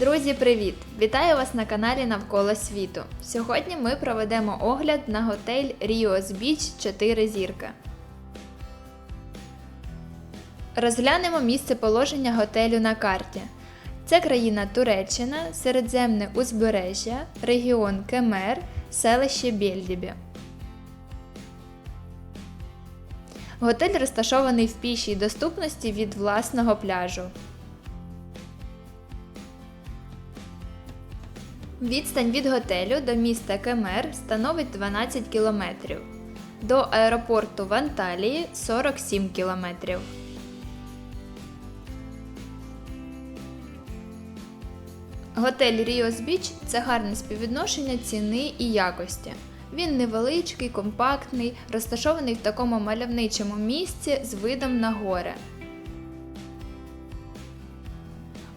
Друзі, привіт! Вітаю вас на каналі Навколо світу. Сьогодні ми проведемо огляд на готель Rios Beach 4 зірки. Розглянемо місце положення готелю на карті. Це країна Туреччина, Середземне узбережжя, регіон Кемер, селище Бєльдібі. Готель розташований в пішій доступності від власного пляжу. Відстань від готелю до міста Кемер становить 12 кілометрів. До аеропорту в Анталії 47 кілометрів. Готель Ріос Біч це гарне співвідношення ціни і якості. Він невеличкий, компактний, розташований в такому мальовничому місці з видом на гори.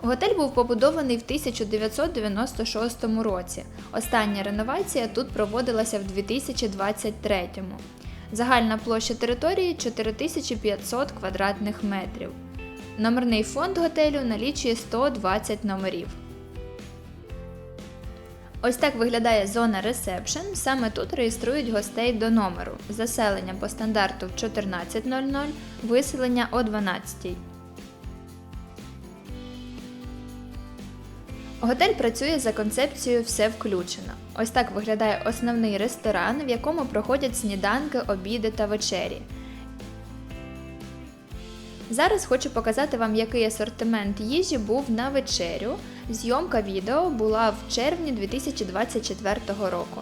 Готель був побудований в 1996 році. Остання реновація тут проводилася в 2023. Загальна площа території 4500 квадратних метрів. Номерний фонд готелю налічує 120 номерів. Ось так виглядає зона ресепшн. Саме тут реєструють гостей до номеру. Заселення по стандарту в 14.00, виселення о 12.00. Готель працює за концепцією все включено. Ось так виглядає основний ресторан, в якому проходять сніданки, обіди та вечері. Зараз хочу показати вам, який асортимент їжі був на вечерю. Зйомка відео була в червні 2024 року.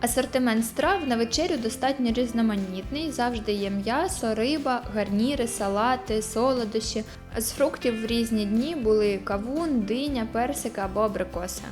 Асортимент страв на вечерю достатньо різноманітний. Завжди є м'ясо, риба, гарніри, салати, солодощі. З фруктів в різні дні були кавун, диня, персика або абрикоса.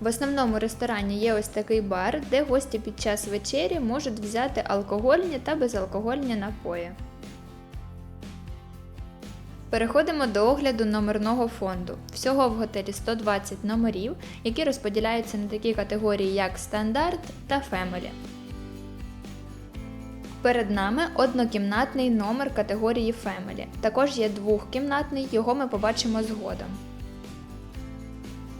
В основному ресторані є ось такий бар, де гості під час вечері можуть взяти алкогольні та безалкогольні напої. Переходимо до огляду номерного фонду. Всього в готелі 120 номерів, які розподіляються на такі категорії, як стандарт та фемелі. Перед нами однокімнатний номер категорії Family. Також є двохкімнатний, його ми побачимо згодом.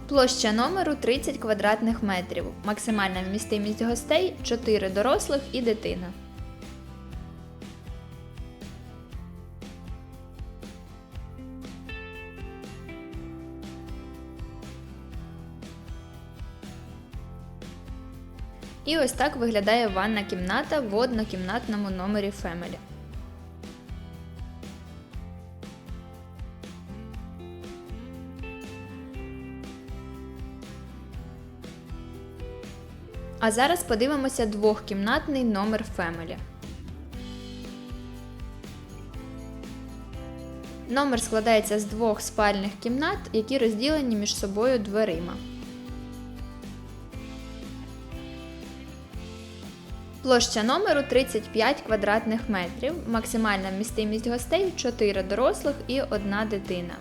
Площа номеру 30 квадратних метрів. Максимальна вмістимість гостей 4 дорослих і дитина. І ось так виглядає ванна кімната в однокімнатному номері Family. А зараз подивимося двохкімнатний номер Family. Номер складається з двох спальних кімнат, які розділені між собою дверима. Площа номеру 35 квадратних метрів, максимальна вмістимість гостей 4 дорослих і 1 дитина.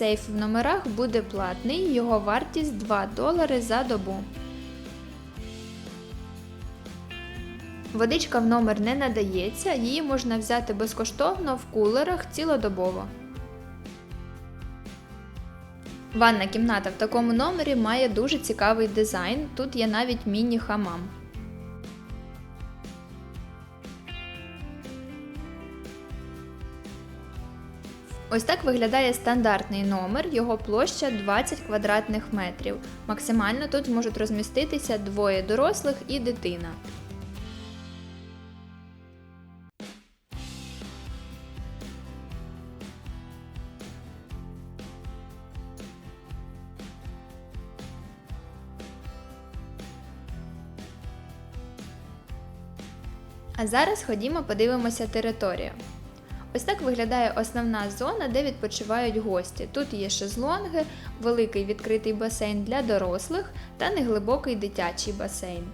Сейф в номерах буде платний, його вартість 2 долари за добу. Водичка в номер не надається, її можна взяти безкоштовно в кулерах цілодобово. Ванна кімната в такому номері має дуже цікавий дизайн, тут є навіть міні-хамам. Ось так виглядає стандартний номер, його площа 20 квадратних метрів. Максимально тут можуть розміститися двоє дорослих і дитина. А зараз ходімо подивимося територію. Ось так виглядає основна зона, де відпочивають гості. Тут є шезлонги, великий відкритий басейн для дорослих та неглибокий дитячий басейн.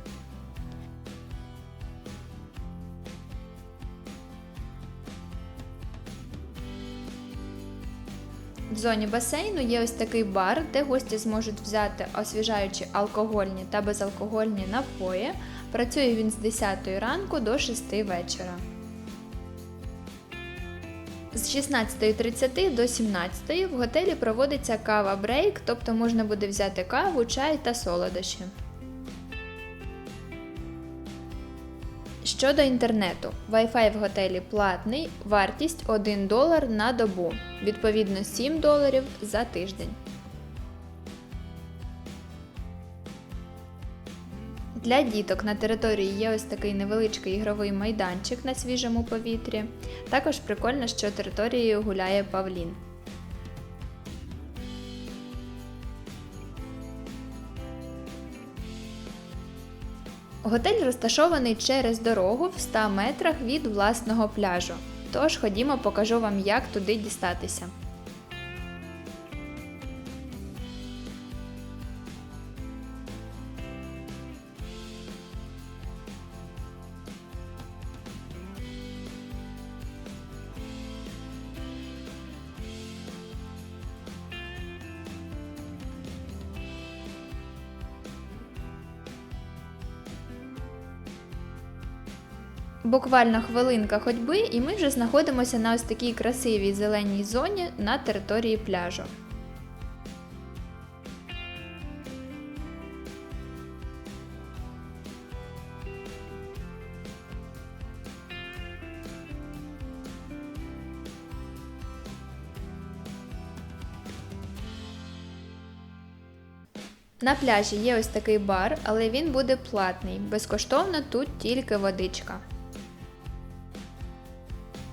В зоні басейну є ось такий бар, де гості зможуть взяти освіжаючі алкогольні та безалкогольні напої. Працює він з 10 ранку до 6 вечора. З 16.30 до 17.00 в готелі проводиться кава-брейк, тобто можна буде взяти каву, чай та солодощі. Щодо інтернету, Wi-Fi в готелі платний, вартість 1 долар на добу, відповідно 7 доларів за тиждень. Для діток на території є ось такий невеличкий ігровий майданчик на свіжому повітрі. Також прикольно, що територією гуляє павлін. Готель розташований через дорогу в 100 метрах від власного пляжу. Тож ходімо, покажу вам, як туди дістатися. Буквально хвилинка ходьби, і ми вже знаходимося на ось такій красивій зеленій зоні на території пляжу. На пляжі є ось такий бар, але він буде платний. Безкоштовно тут тільки водичка.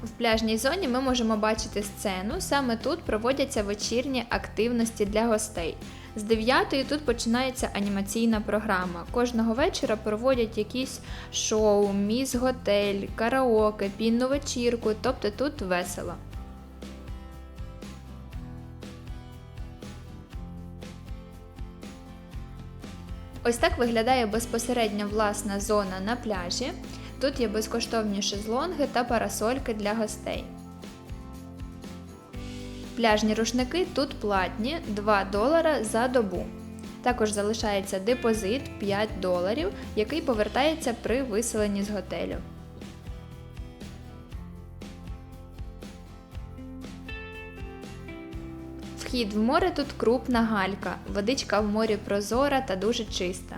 В пляжній зоні ми можемо бачити сцену. Саме тут проводяться вечірні активності для гостей. З 9 тут починається анімаційна програма. Кожного вечора проводять якісь шоу, міс-готель, караоке, пінну вечірку, тобто тут весело. Ось так виглядає безпосередньо власна зона на пляжі. Тут є безкоштовні шезлонги та парасольки для гостей. Пляжні рушники тут платні 2 долара за добу. Також залишається депозит 5 доларів, який повертається при виселенні з готелю. Вхід в море тут крупна галька, водичка в морі прозора та дуже чиста.